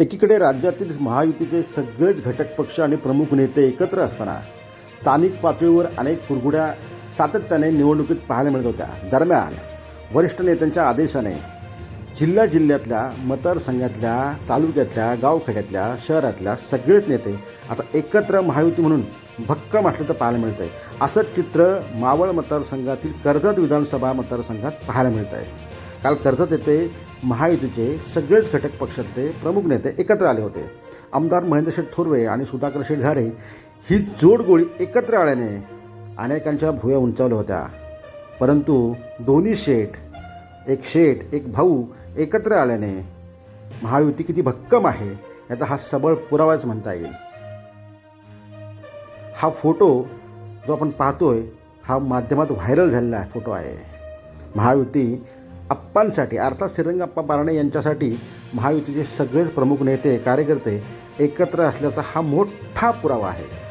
एकीकडे राज्यातील महायुतीचे सगळेच घटक पक्ष आणि प्रमुख नेते एकत्र असताना स्थानिक पातळीवर अनेक कुरगुड्या सातत्याने निवडणुकीत पाहायला मिळत होत्या. दरम्यान वरिष्ठ नेत्यांच्या आदेशाने जिल्हा जिल्ह्यातल्या मतदारसंघातल्या तालुक्यातल्या गावखेड्यातल्या शहरातल्या सगळेच नेते आता एकत्र महायुती म्हणून भक्कम असल्याचं पाहायला मिळतं आहे असंच चित्र मावळ मतदारसंघातील कर्जत विधानसभा मतदारसंघात पाहायला मिळत आहे काल कर्जत येथे महायुतीचे सगळेच घटक पक्षातले प्रमुख नेते एकत्र आले होते. आमदार महेंद्रशेठ थोरवे आणि सुधाकर शेठ घारे ही जोडगोळी एकत्र आल्याने अनेकांच्या भुया उंचावल्या होत्या. परंतु दोन्ही शेठ एक शेठ एक भाऊ एकत्र आल्याने महायुती किती भक्कम आहे याचा हा सबळ पुरावाच म्हणता येईल. हा फोटो जो आपण पाहतोय हा माध्यमात व्हायरल झालेला आहे फोटो आहे. महायुती अप्पांसाठी अर्थात श्रीरंगप्पा बारणे यांच्यासाठी महायुतीचे सगळेच प्रमुख नेते कार्यकर्ते एकत्र असल्याचा हा मोठा पुरावा आहे.